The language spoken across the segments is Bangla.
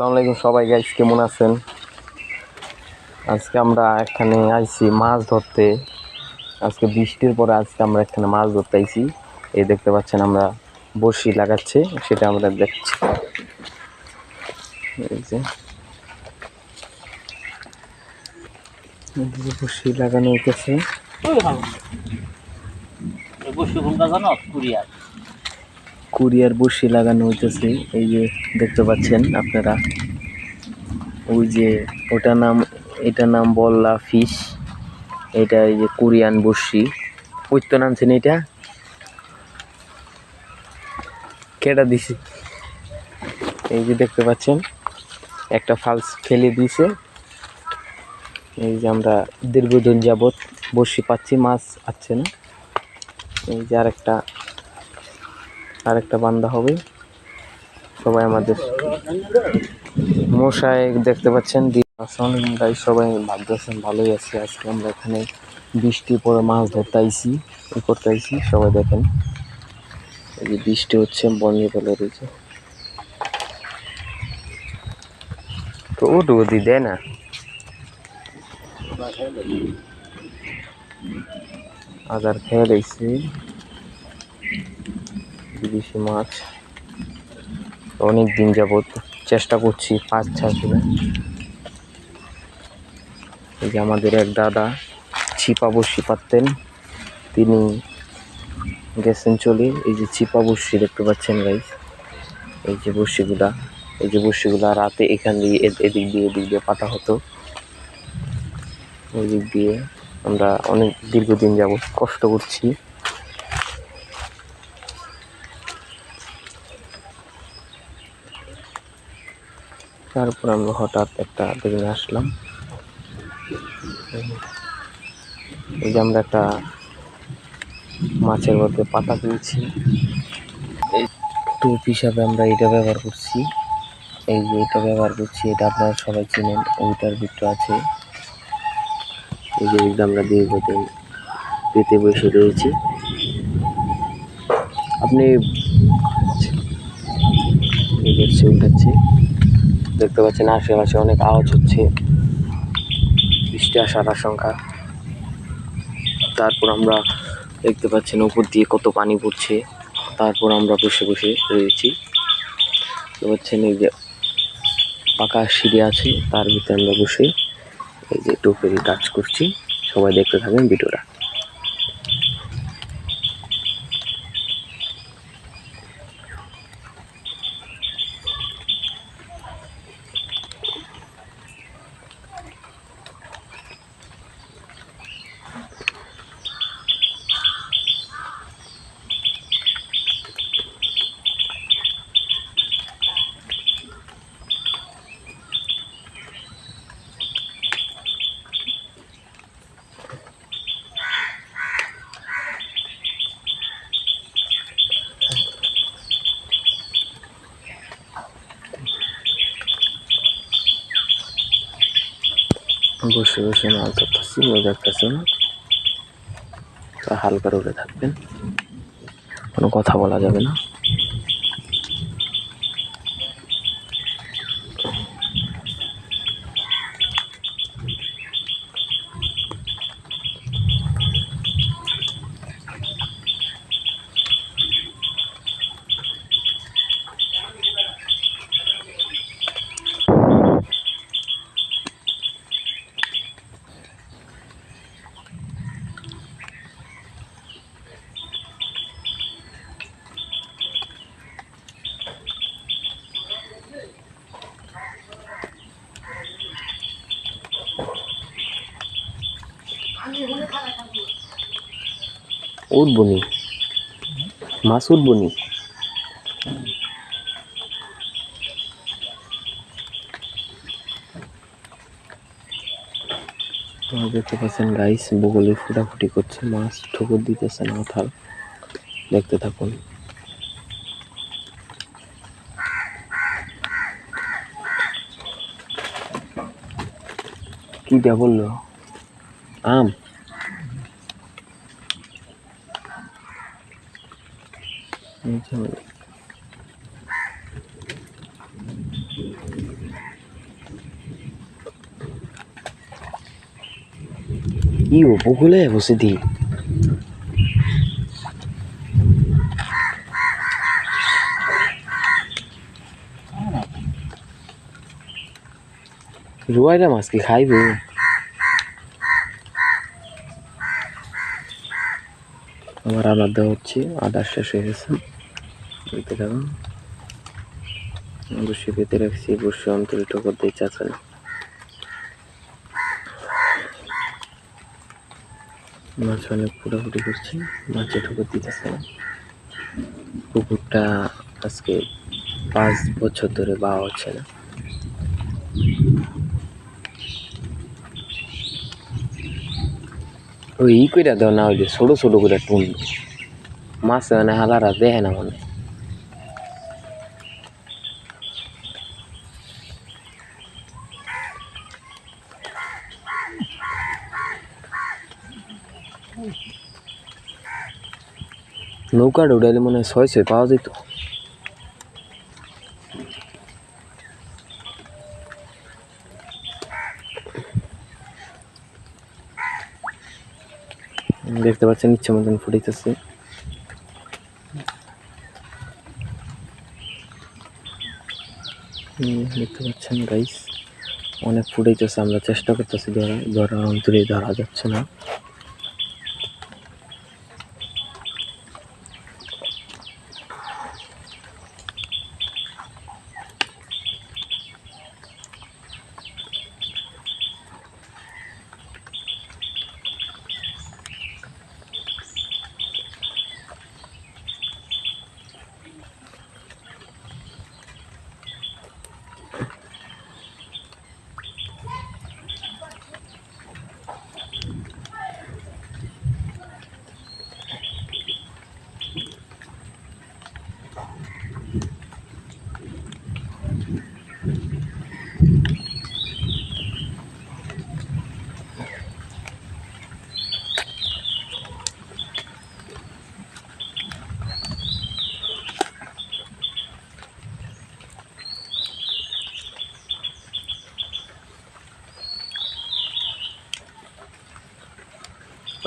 আসসালামু আলাইকুম সবাই গাইস কেমন আছেন? আজকে আমরা এখানে আইছি মাছ ধরতে। আজকে বৃষ্টির পরে আজকে আমরা এখানে মাছ ধরতে আইছি। এই দেখতে পাচ্ছেন আমরা বড়শি লাগাচ্ছে, সেটা আমরা দেখছি। বড়শি লাগানো হইতেছে। বসে জানো? কুরিয়ার বড়শি লাগানো হইতেছে। এই যে দেখতে পাচ্ছেন আপনারা। ওই যে ওটার নাম এটার নাম বল্লা ফিশ। এটা এই যে কোরিয়ান বড়শি ওই তো নামছেন এটা? কেটা দিছি? এই যে দেখতে পাচ্ছেন, একটা ফালস ফেলে দিয়েছে এই যে আমরা দীর্ঘদিন যাবৎ বড়শি পাচ্ছি, মাছ আছে না এই যে আরেকটা আরেকটা বান্দা হবে। সবাই আমাদের মশাই দেখতে পাচ্ছেন গাই সবাই ভাবতেছেন ভালোই আছে। আজকে আমরা এখানে বৃষ্টি পরে মাছ ধরতে আইছি ই করতে আইছি সবাই দেখেন। এই যে বৃষ্টি হচ্ছে বন্ধ পেলে রয়েছে তো ওটুকু দি দেয় না। আদার খেয়ে রয়েছে বিদেশি মাছ। অনেক দিন যাবত চেষ্টা করছি পাঁচ ছাড়বে এই যে আমাদের এক দাদা ছিপা বসি পারতেন তিনি গেছেন চলে। এই যে ছিপা বসি দেখতে পাচ্ছেন গাইজ এই যে বসিগুলা এই যে বসিগুলা রাতে এখান দিয়ে এদিক দিয়ে এদিক দিয়ে পাতা হতো। ওই দিক দিয়ে আমরা অনেক দীর্ঘদিন যাবত কষ্ট করছি। তারপর আমরা হঠাৎ একটা দিনে আসলাম। এই যে আমরা একটা মাছের মধ্যে পাতা পেয়েছি এই টুপ হিসাবে আমরা এটা ব্যবহার করছি। এই যে এটা ব্যবহার করছি, এটা আপনারা সবাই চিনেন, ওইটার ভিতরে আছে। এই যে যে আমরা দীর্ঘদিন পেতে বসে রয়েছি। আপনি উঠাচ্ছি। দেখতে পাচ্ছেন, আশেপাশে অনেক আওয়াজ হচ্ছে। বৃষ্টি আসার আশঙ্কা। তারপর আমরা দেখতে পাচ্ছেন, উপর দিয়ে কত পানি পড়ছে। তারপর আমরা বসে বসে রয়েছি। দেখতে পাচ্ছেন, এই যে পাকা সিঁড়ি আছে, তার ভিতরে আমরা বসে এই যে টোপের কাজ করছি। সবাই দেখতে থাকেন ভিডিওটা। বসে বসে মাছ ধরতেছি মজা না। হালকা উপরে থাকবেন। কোনো কথা বলা যাবে না। উঠবো নি মাছ উঠবো নি তোমরা দেখতে পাচ্ছেন গাইস বগলে ফুটাফুটি করছে মাছ, ঠুকুর দিতেছে না মাথার দেখতে থাকুন। কি দেয়া বলল? আম? ই উপকূলে বসে দিই। রুয়াইরা মাছ কি খাইব? আমার আলাদা হচ্ছে, আদার শেষ হয়ে গেছে। দেখতে থাকুন অবশ্যই পেতে রাখছি অবশ্যই অন্তরে ঠকর দিয়ে চাচা মাছ অনেক ফুটাফুটি করছে, মাছে ঠকর দিতেছে না। পুকুরটা আজকে পাঁচ বছর ধরে বাওয়া হচ্ছে না। ওই ই কইরা দেওয়া না হইলে ছোট ছোট করে টুন মাছ মানে হালারা দেখে না মনে। নৌকাটা উড়াইলে মনে হয় ছয় ছয় পাওয়া যেত। দেখতে পাচ্ছেন ইচ্ছে মতন ফুটাইতেছে হুম, দেখতে পাচ্ছেন গাইস অনেক ফুটাইতেছে আমরা চেষ্টা করতেছি ধরা ধরার অন্তরে ধরা যাচ্ছে না।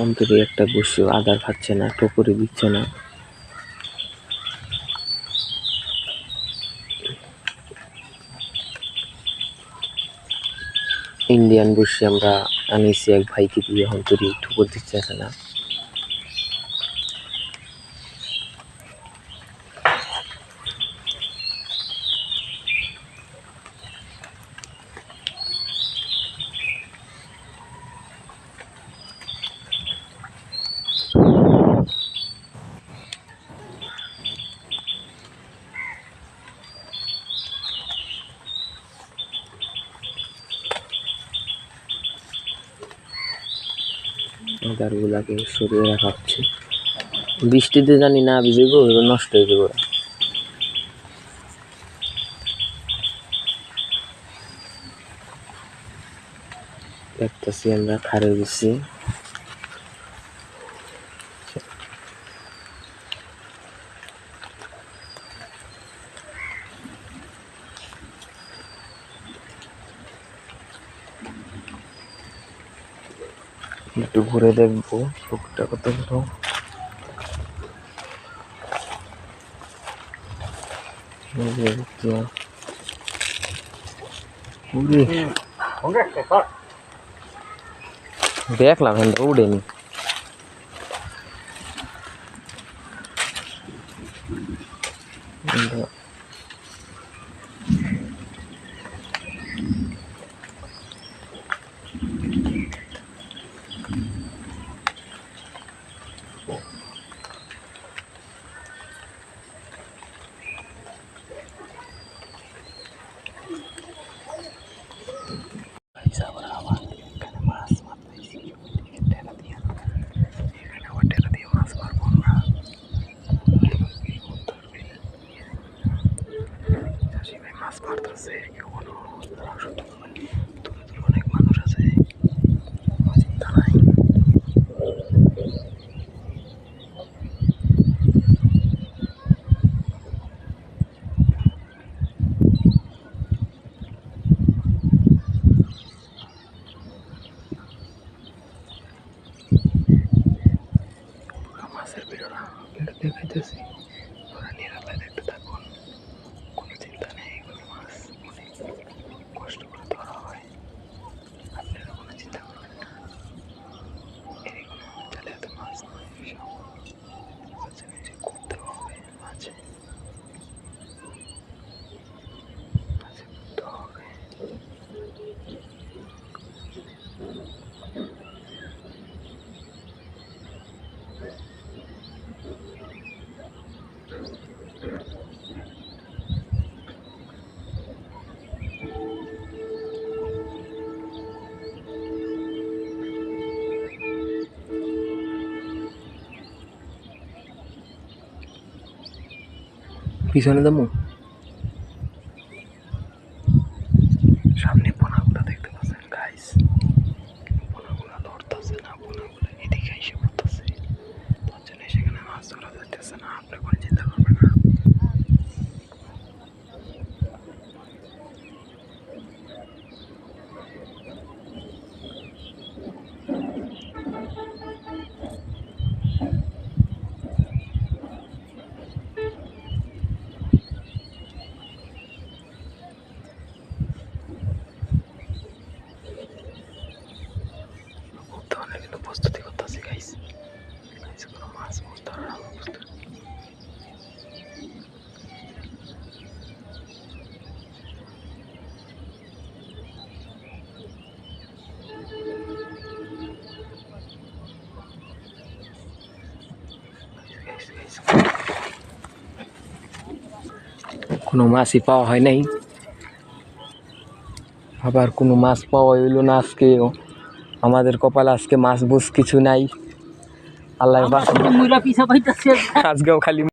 অন্তরে একটা বসে আদার খাচ্ছে না টোকরে দিচ্ছে না। ইন্ডিয়ান বসে আমরা আনিছি এক ভাইকে দিয়ে অন্তরে ঠুকর দিচ্ছে না আদারগুলাকে সরিয়ে রাখা হচ্ছে বৃষ্টিতে জানি না ভিজেবো এগুলো নষ্ট হয়ে যাব। দেখতেছি আমরা খারে গেছি ঘুরে দেখবো পুকুরটা কত বড় এই যে দেখলাম। উরে, দেখলাম হ্যাঁ উড়েনি কিন্তু পিছনে যাব কিন্তু প্রস্তুতি করতেছি গাইস গাইস কোনো মাছ মাছ ধরার আমার প্রস্তুতি. কোনো মাছই পাওয়া হয় নাই। আবার কোনো মাছ পাওয়া হইল না আজকেও। আমাদের কপাল আজকে মাছ বুঝ কিছু নাই। আল্লাহ আজকেও খালি